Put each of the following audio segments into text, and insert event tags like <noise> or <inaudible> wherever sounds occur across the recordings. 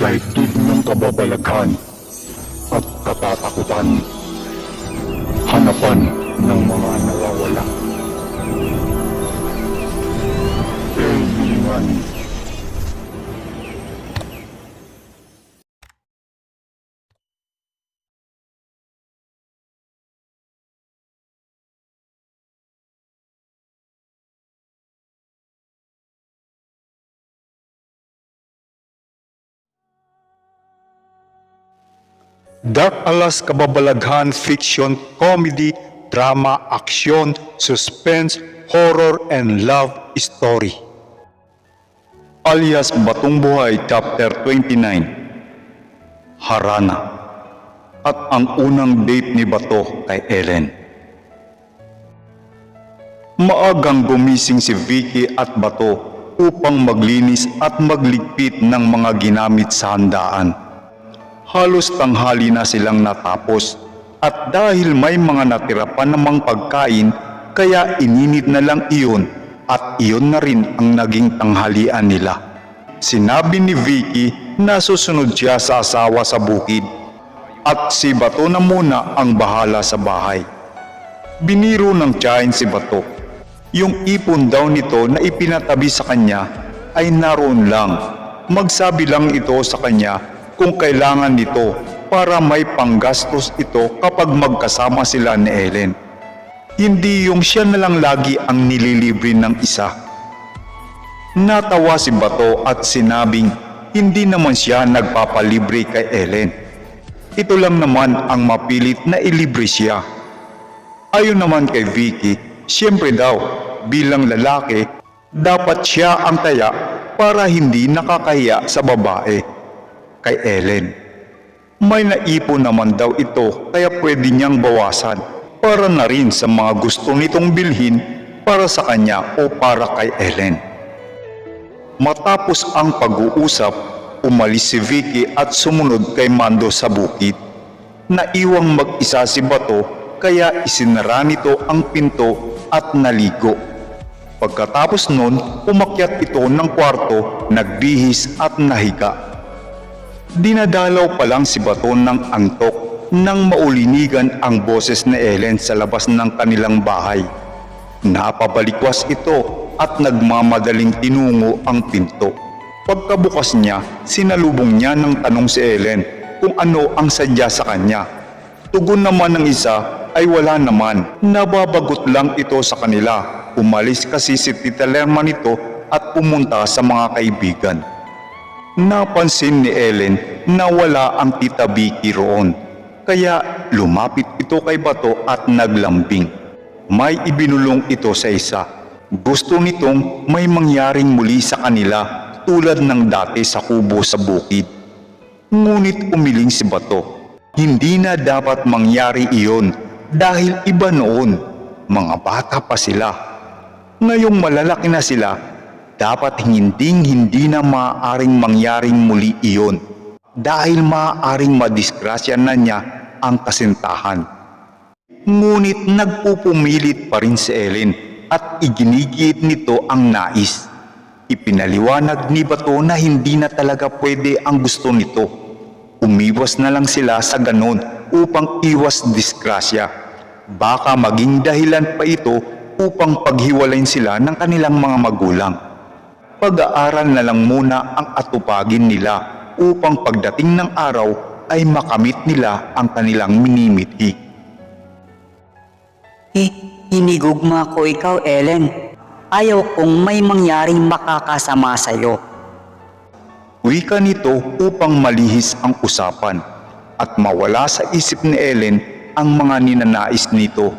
daigdig ng kababalaghan at katatakutan. Hanapan ng mga nawawala. Kaibigan. Dark Alas Kababalaghan Fiction Comedy Drama Action Suspense Horror and Love Story. Alias Batong Buhay Chapter 29 Harana. At ang unang date ni Bato kay Ellen. Maagang gumising si Vicky at Bato upang maglinis at magligpit ng mga ginamit sa handaan. Halos tanghali na silang natapos at dahil may mga natira pa namang pagkain kaya ininit na lang iyon at iyon na rin ang naging tanghalian nila. Sinabi ni Vicky na susunod siya sa asawa sa bukid at si Bato na muna ang bahala sa bahay. Biniro ng tiyahin si Bato. Yung ipon daw nito na ipinatabi sa kanya ay naroon lang. Magsabi lang ito sa kanya kung kailangan nito para may panggastos ito kapag magkasama sila ni Ellen. Hindi yung siya na lang lagi ang nililibre ng isa. Natawa si Bato at sinabing hindi naman siya nagpapalibre kay Ellen. Ito lang naman ang mapilit na ilibre siya. Ayon naman kay Vicky, siyempre daw bilang lalaki, dapat siya ang taya para hindi nakakahiya sa babae. Kay Ellen. May naipon naman daw ito kaya pwede niyang bawasan para na rin sa mga gusto nitong bilhin para sa kanya o para kay Ellen. Matapos ang pag-uusap, umalis si Vicky at sumunod kay Mando sa bukid. Naiwang mag-isa si Bato kaya isinara nito ang pinto at naligo. Pagkatapos nun, umakyat ito ng kwarto, nagbihis at nahiga. Dinadalaw pa lang si Bato ng antok nang maulinigan ang boses ni Ellen sa labas ng kanilang bahay. Napabalikwas ito at nagmamadaling tinungo ang pinto. Pagkabukas niya, sinalubong niya ng tanong si Ellen kung ano ang sadya sa kanya. Tugon naman ng isa ay wala naman. Nababagot lang ito sa kanila. Umalis kasi si Tita Lerma nito at pumunta sa mga kaibigan. Napansin ni Ellen na wala ang tita Vicky roon. Kaya lumapit ito kay Bato at naglambing. May ibinulong ito sa isa. Gusto nitong may mangyaring muli sa kanila tulad ng dati sa kubo sa bukid. Ngunit umiling si Bato. Hindi na dapat mangyari iyon dahil iba noon. Mga bata pa sila. Ngayong malalaki na sila, dapat hinding hindi na maaaring mangyaring muli iyon dahil maaaring madisgrasya na niya ang kasintahan. Ngunit nagpupumilit pa rin si Ellen at iginigit nito ang nais. Ipinaliwanag ni Bato na hindi na talaga pwede ang gusto nito. Umiwas na lang sila sa ganon upang iwas disgrasya. Baka maging dahilan pa ito upang paghiwalayin sila ng kanilang mga magulang pag-aaral na lang muna ang atupagin nila upang pagdating ng araw ay makamit nila ang kanilang minimithi. Eh, hinigugma ko ikaw, Ellen. Ayaw kong may mangyaring makakasama sa'yo. Wika nito upang malihis ang usapan at mawala sa isip ni Ellen ang mga ninanais nito.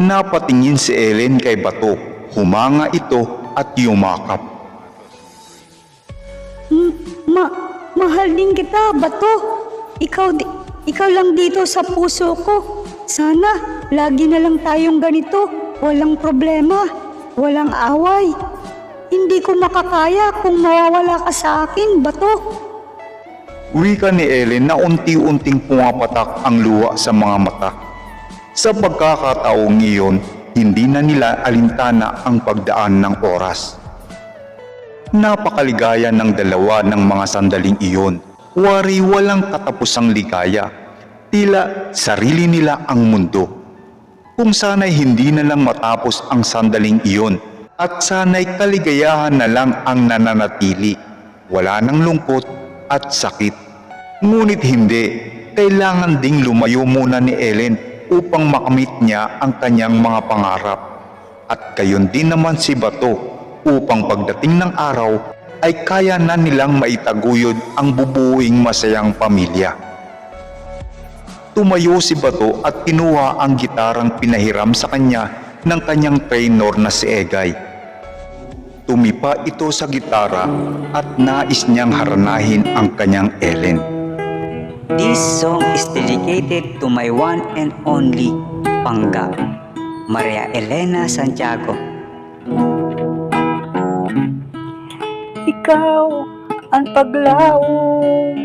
Napatingin si Ellen kay Bato, humanga ito at yumakap. Ma, mahal din kita, Bato. Ikaw, di, ikaw lang dito sa puso ko. Sana, lagi na lang tayong ganito. Walang problema, walang away. Hindi ko makakaya kung mawawala ka sa akin, Bato. Wika ni Ellen na unti-unting pumapatak ang luha sa mga mata. Sa pagkakataong iyon, hindi na nila alintana ang pagdaan ng oras. Napakaligaya ng dalawa ng mga sandaling iyon. Wari walang katapusang ligaya. Tila sarili nila ang mundo. Kung sana'y hindi na lang matapos ang sandaling iyon at sana'y kaligayahan na lang ang nananatili. Wala nang lungkot at sakit. Ngunit hindi, kailangan ding lumayo muna ni Ellen upang makamit niya ang kanyang mga pangarap. At gayon din naman si Bato upang pagdating ng araw ay kaya na nilang maitaguyod ang bubuing masayang pamilya. Tumayo si Bato at kinuha ang gitarang pinahiram sa kanya ng kanyang trainer na si Egay. Tumipa ito sa gitara at nais niyang haranahin ang kanyang Ellen. This song is dedicated to my one and only Pangga, Maria Elena Santiago. Ikaw ang paglaom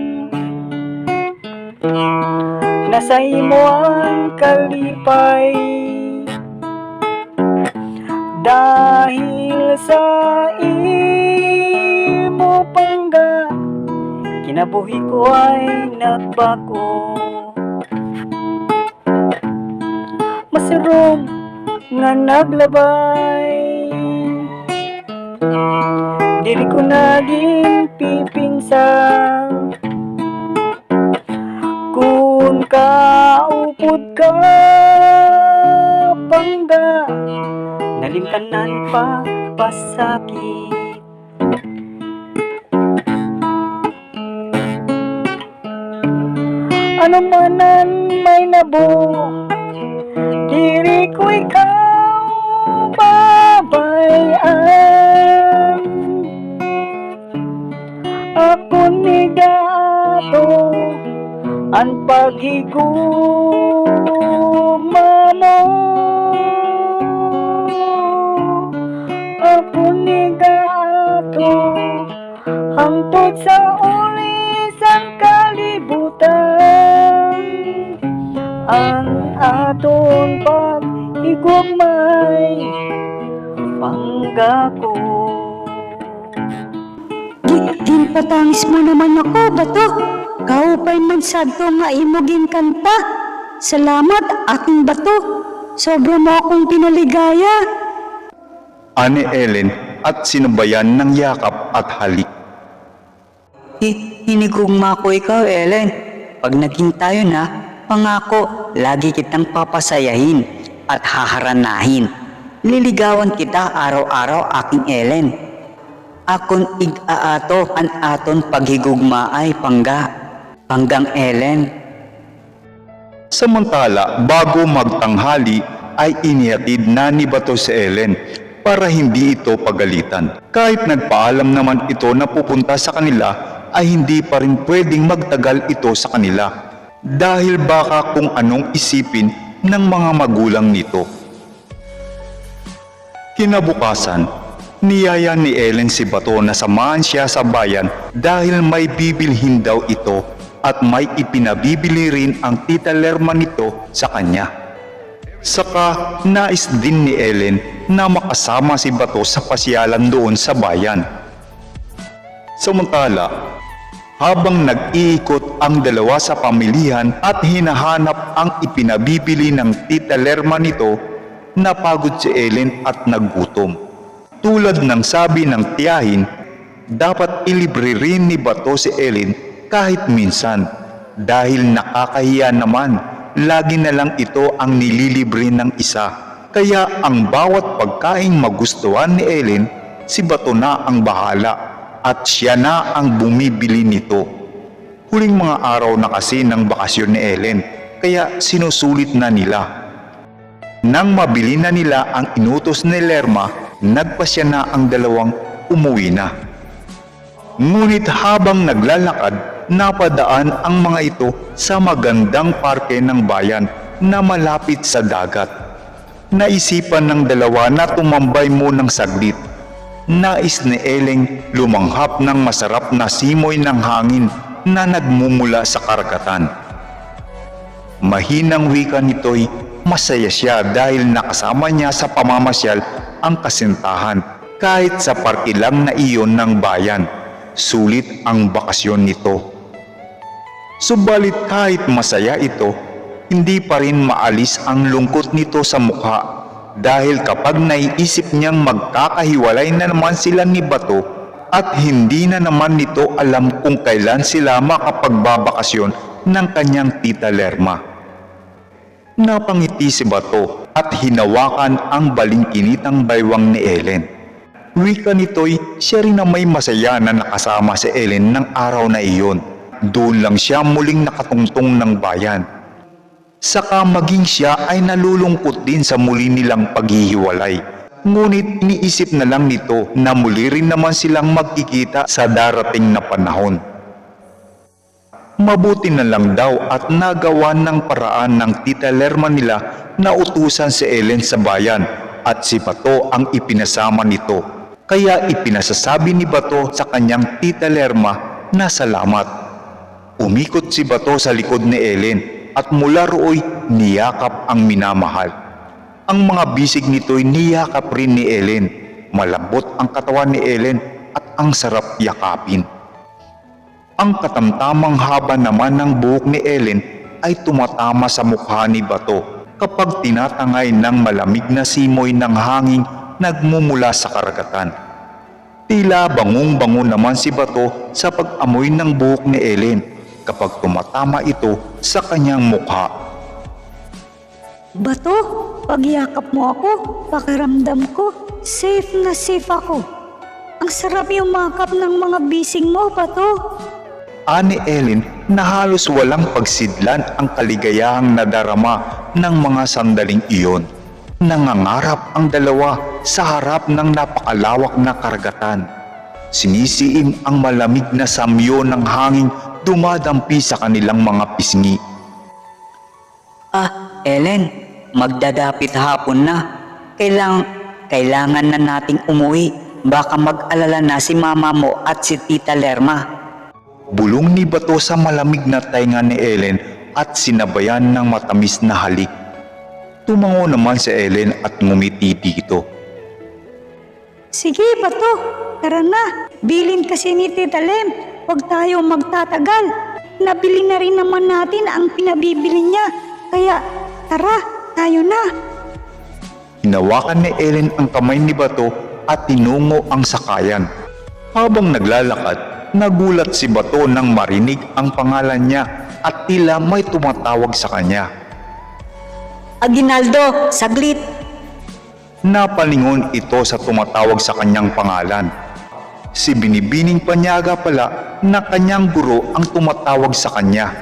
Nasa imo ang kalipay Dahil sa imo Kinabuhi ko ay nagbago. Masarong nga naglabay. Dili ko naging pipinsang Kung kaupod ka Pangga Nalimtanan pa pasakit Ano manan may nabo Diri ko ikaw babayan Ako ni gato Ang paghiguma mo Ako ni gato Hangtod sa Ang aton pag-igugmay Panggako Ginpatangis mo naman ako, bato. Kaupay man sadto nga imo kanta. Salamat, aking bato. Sobra mo akong pinaligaya. Ani Ellen at sinubayan ng yakap at halik. Hi- hinigugma ko ikaw, Ellen. Pag naging tayo na, pangako, lagi kitang papasayahin at haharanahin. Liligawan kita araw-araw, aking Ellen. Akon ig-aato an aton paghigugma ay pangga. Panggang Ellen. Samantala, bago magtanghali ay inihatid na ni Bato si Ellen para hindi ito pagalitan. Kahit nagpaalam naman ito na pupunta sa kanila ay hindi pa rin pwedeng magtagal ito sa kanila dahil baka kung anong isipin ng mga magulang nito. Kinabukasan, niyaya ni Ellen si Bato na samahan siya sa bayan dahil may bibilhin daw ito at may ipinabibili rin ang tita Lerma nito sa kanya. Saka nais din ni Ellen na makasama si Bato sa pasyalan doon sa bayan. Samantala, habang nag-iikot ang dalawa sa pamilihan at hinahanap ang ipinabibili ng tita Lerma nito, napagod si Ellen at naggutom. Tulad ng sabi ng tiyahin, dapat ilibre rin ni Bato si Ellen kahit minsan dahil nakakahiya naman lagi na lang ito ang nililibre ng isa. Kaya ang bawat pagkain magustuhan ni Ellen, si Bato na ang bahala at siya na ang bumibili nito. Huling mga araw na kasi ng bakasyon ni Ellen, kaya sinusulit na nila. Nang mabili na nila ang inutos ni Lerma, nagpasya na ang dalawang umuwi na. Ngunit habang naglalakad, napadaan ang mga ito sa magandang parke ng bayan na malapit sa dagat. Naisipan ng dalawa na tumambay munang saglit. Nais ni Eleng lumanghap ng masarap na simoy ng hangin na nagmumula sa karagatan. Mahinang wika nito'y masaya siya dahil nakasama niya sa pamamasyal ang kasintahan kahit sa parke lang na iyon ng bayan. Sulit ang bakasyon nito. Subalit kahit masaya ito, hindi pa rin maalis ang lungkot nito sa mukha dahil kapag naiisip niyang magkakahiwalay na naman sila ni Bato at hindi na naman nito alam kung kailan sila makapagbabakasyon ng kanyang tita Lerma. Napangiti si Bato at hinawakan ang balingkinitang baywang ni Ellen. Wika nito'y siya rin na may masaya na nakasama si Ellen ng araw na iyon. Doon lang siya muling nakatungtong ng bayan. Saka maging siya ay nalulungkot din sa muli nilang paghihiwalay. Ngunit iniisip na lang nito na muli rin naman silang magkikita sa darating na panahon. Mabuti na lang daw at nagawa ng paraan ng tita Lerma nila na utusan si Ellen sa bayan at si Bato ang ipinasama nito. Kaya ipinasasabi ni Bato sa kanyang tita Lerma na salamat. Umikot si Bato sa likod ni Ellen at mula rooy niyakap ang minamahal. Ang mga bisig nito'y niyakap rin ni Ellen. Malambot ang katawan ni Ellen at ang sarap yakapin. Ang katamtamang haba naman ng buhok ni Ellen ay tumatama sa mukha ni Bato kapag tinatangay ng malamig na simoy ng hangin nagmumula sa karagatan. Tila bangung-bango naman si Bato sa pag-amoy ng buhok ni Ellen kapag tumatama ito sa kanyang mukha. Bato, pagyakap mo ako, pakiramdam ko, safe na safe ako. Ang sarap yung makap ng mga bising mo, Bato. Ani Ellen na halos walang pagsidlan ang kaligayahang nadarama ng mga sandaling iyon. Nangangarap ang dalawa sa harap ng napakalawak na karagatan. Sinisiim ang malamig na samyo ng hangin dumadampi sa kanilang mga pisngi. Ah, Ellen, magdadapit hapon na. Kailang, kailangan na nating umuwi. Baka mag-alala na si mama mo at si tita Lerma. Bulong ni Bato sa malamig na tainga ni Ellen at sinabayan ng matamis na halik. Tumango naman si Ellen at ngumiti dito. Sige, Bato, tara na. Bilin kasi ni Tita Lem, huwag tayo magtatagal. Nabili na rin naman natin ang pinabibili niya. Kaya, tara, tayo na. Hinawakan ni Ellen ang kamay ni Bato at tinungo ang sakayan. Habang naglalakad, nagulat si Bato nang marinig ang pangalan niya at tila may tumatawag sa kanya. Aginaldo, saglit! Napalingon ito sa tumatawag sa kanyang pangalan. Si Binibining Panyaga pala na kanyang guro ang tumatawag sa kanya.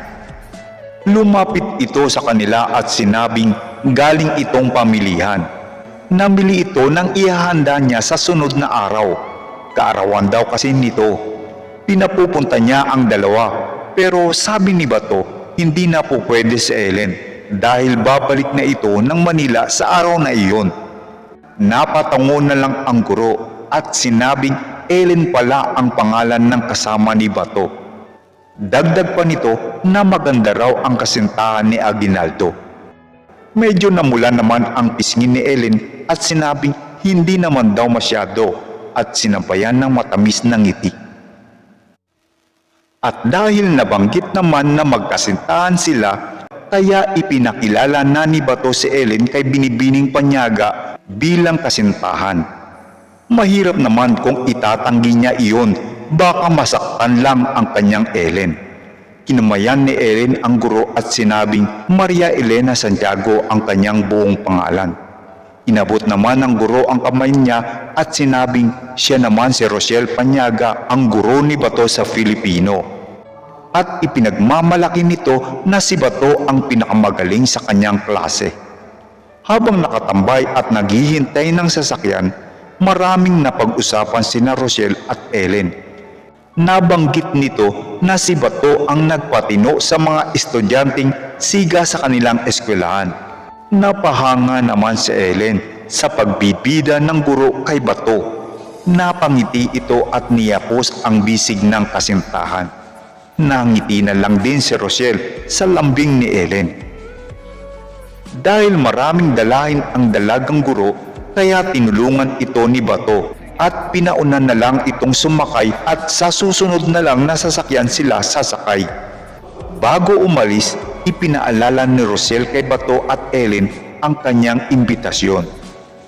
Lumapit ito sa kanila at sinabing galing itong pamilihan. Namili ito ng ihahanda niya sa sunod na araw. Kaarawan daw kasi nito. Pinapupunta niya ang dalawa pero sabi ni Bato hindi na po pwede si Ellen dahil babalik na ito ng Manila sa araw na iyon. Napatango na lang ang guro at sinabing Ellen pala ang pangalan ng kasama ni Bato. Dagdag pa nito na maganda raw ang kasintahan ni Aguinaldo. Medyo namula naman ang pisngin ni Ellen at sinabing hindi naman daw masyado at sinabayan ng matamis na ngiti. At dahil nabanggit naman na magkasintahan sila, kaya ipinakilala na ni Bato si Ellen kay Binibining Panyaga bilang kasintahan. Mahirap naman kung itatanggi niya iyon, baka masaktan lang ang kanyang Ellen. Kinamayan ni Ellen ang guro at sinabing Maria Elena Santiago ang kanyang buong pangalan. Inabot naman ng guro ang kamay niya at sinabing siya naman si Rochelle Panyaga ang guro ni Bato sa Filipino. At ipinagmamalaki nito na si Bato ang pinakamagaling sa kanyang klase. Habang nakatambay at naghihintay ng sasakyan, maraming napag-usapan sina Rochelle at Ellen. Nabanggit nito na si Bato ang nagpatino sa mga estudyanteng siga sa kanilang eskwelahan. Napahanga naman si Ellen sa pagbibida ng guro kay Bato. Napangiti ito at niyapos ang bisig ng kasintahan. Nangiti na lang din si Rochelle sa lambing ni Ellen. Dahil maraming dalahin ang dalagang guro, kaya tinulungan ito ni Bato at pinaunan na lang itong sumakay at sa susunod na lang na sasakyan sila sasakay. Bago umalis, ipinaalala ni Rosel kay Bato at Ellen ang kanyang imbitasyon.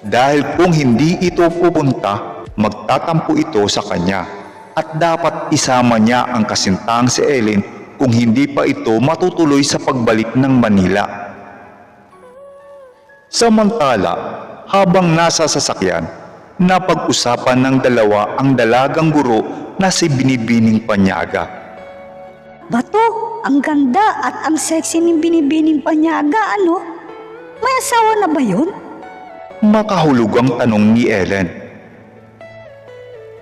Dahil kung hindi ito pupunta, magtatampo ito sa kanya at dapat isama niya ang kasintang si Ellen kung hindi pa ito matutuloy sa pagbalik ng Manila. Samantala, habang nasa sasakyan, napag-usapan ng dalawa ang dalagang guro na si Binibining Panyaga. Bato, ang ganda at ang sexy ni Binibining Panyaga, ano? May asawa na ba yun? Makahulugang tanong ni Ellen.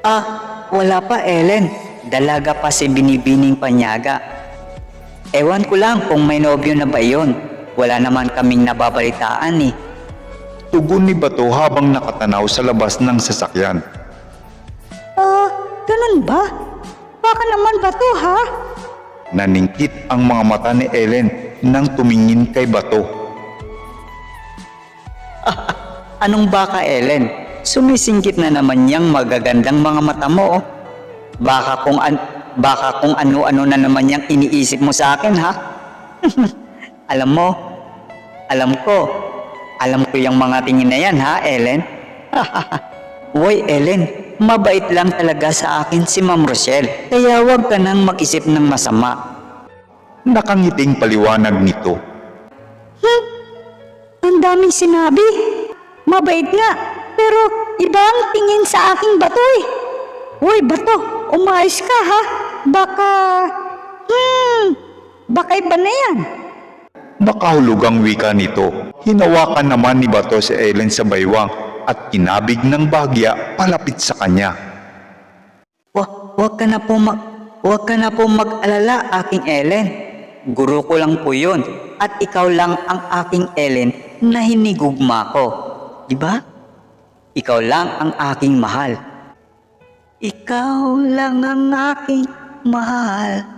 Ah, wala pa Ellen. Dalaga pa si Binibining Panyaga. Ewan ko lang kung may nobyo na ba yon. Wala naman kaming nababalitaan eh. Tugon ni Bato habang nakatanaw sa labas ng sasakyan. Ah, ganun ba? Baka naman Bato, ha? Naningkit ang mga mata ni Ellen nang tumingin kay Bato. <laughs> Anong baka Ellen? Sumisingkit na naman yang magagandang mga mata mo. oh. Baka kung an baka kung ano-ano na naman yang iniisip mo sa akin ha. <laughs> alam mo, alam ko, alam ko yung mga tingin na yan ha, Ellen. <laughs> Woy, Ellen, mabait lang talaga sa akin si Ma'am Rochelle. Kaya huwag ka nang mag-isip ng masama. Nakangiting paliwanag nito. Ang daming sinabi. Mabait nga, pero iba ang tingin sa aking bato eh. Uy, bato, umayos ka ha. Baka, hmm, baka iba na yan. Makahulugang wika nito. Hinawakan naman ni Bato si Ellen sa baywang at kinabig ng bahagya palapit sa kanya. Wa- Huwag ka na po mag Huwag ka na po mag-alala, aking Ellen. Guro ko lang po yun. At ikaw lang ang aking Ellen na hinigugma ko. Di ba? Ikaw lang ang aking mahal. Ikaw lang ang aking mahal.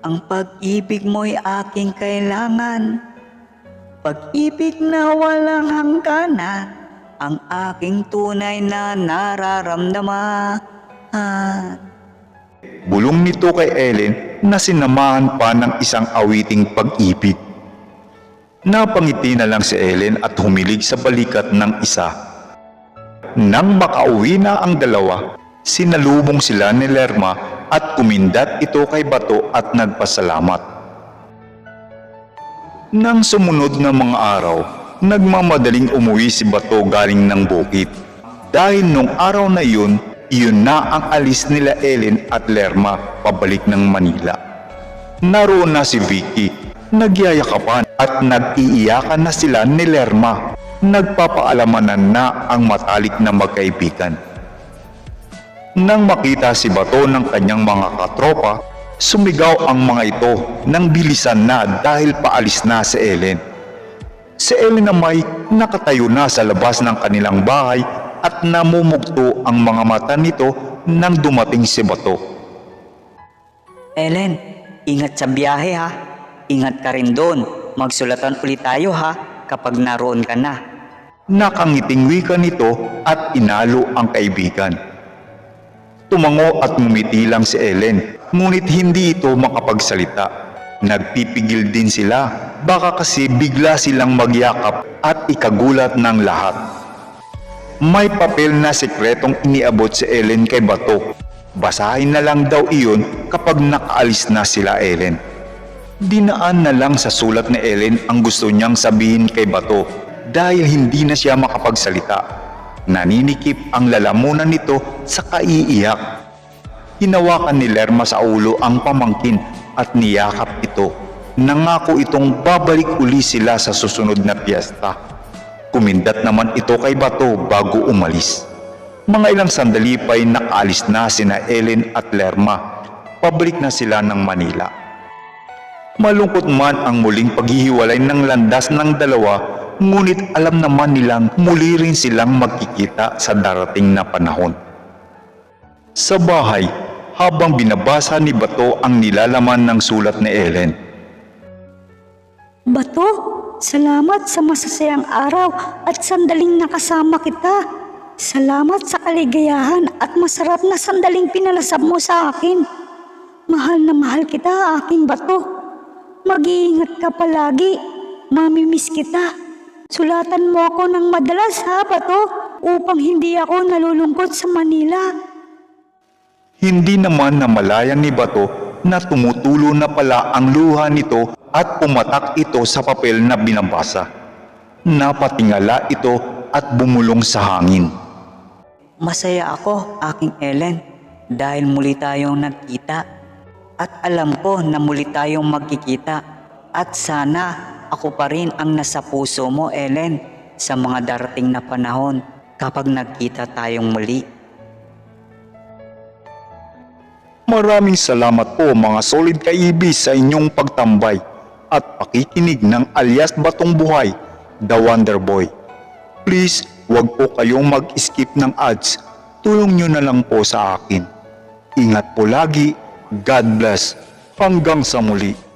Ang pag-ibig mo'y aking kailangan. Pag-ibig na walang hangganan. Ang aking tunay na nararamdaman. Bulong nito kay Ellen na sinamahan pa ng isang awiting pag-ibig. Napangiti na lang si Ellen at humilig sa balikat ng isa. Nang makauwi na ang dalawa, sinalubong sila ni Lerma at kumindat ito kay Bato at nagpasalamat. Nang sumunod na mga araw, nagmamadaling umuwi si Bato galing ng bukid. Dahil nung araw na yun, iyon na ang alis nila Ellen at Lerma pabalik ng Manila. Naroon na si Vicky, nagyayakapan at nag-iiyakan na sila ni Lerma. Nagpapaalamanan na ang matalik na magkaibigan. Nang makita si Bato ng kanyang mga katropa, sumigaw ang mga ito nang bilisan na dahil paalis na si Ellen. Si Ellen na may nakatayo na sa labas ng kanilang bahay at namumugto ang mga mata nito nang dumating si Bato. Ellen, ingat sa biyahe ha. Ingat ka rin doon. Magsulatan ulit tayo ha kapag naroon ka na. Nakangiting wika nito at inalo ang kaibigan. Tumango at ngumiti lang si Ellen, ngunit hindi ito makapagsalita. Nagpipigil din sila, baka kasi bigla silang magyakap at ikagulat ng lahat. May papel na sekretong iniabot si Ellen kay Bato. Basahin na lang daw iyon kapag nakaalis na sila Ellen. Dinaan na lang sa sulat ni Ellen ang gusto niyang sabihin kay Bato dahil hindi na siya makapagsalita. Naninikip ang lalamunan nito sa kaiiyak. Hinawakan ni Lerma sa ulo ang pamangkin at niyakap ito. Nangako itong babalik uli sila sa susunod na piyesta. Kumindat naman ito kay Bato bago umalis. Mga ilang sandali pa'y nakaalis na sina Ellen at Lerma. Pabalik na sila ng Manila. Malungkot man ang muling paghihiwalay ng landas ng dalawa, ngunit alam naman nilang muli rin silang magkikita sa darating na panahon. Sa bahay, habang binabasa ni Bato ang nilalaman ng sulat ni Ellen, Bato, salamat sa masasayang araw at sandaling nakasama kita. Salamat sa kaligayahan at masarap na sandaling pinalasab mo sa akin. Mahal na mahal kita, aking bato. Mag-iingat ka palagi. Mamimiss kita. Sulatan mo ako ng madalas ha, bato, upang hindi ako nalulungkot sa Manila. Hindi naman namalayan ni Bato na tumutulo na pala ang luha nito at pumatak ito sa papel na binabasa. Napatingala ito at bumulong sa hangin. Masaya ako, aking Ellen, dahil muli tayong nagkita. At alam ko na muli tayong magkikita. At sana ako pa rin ang nasa puso mo, Ellen, sa mga darating na panahon kapag nagkita tayong muli. Maraming salamat po mga solid kaibis sa inyong pagtambay at pakikinig ng alias Batong Buhay, The Wonder Boy. Please, huwag po kayong mag-skip ng ads. Tulong nyo na lang po sa akin. Ingat po lagi. God bless. Hanggang sa muli.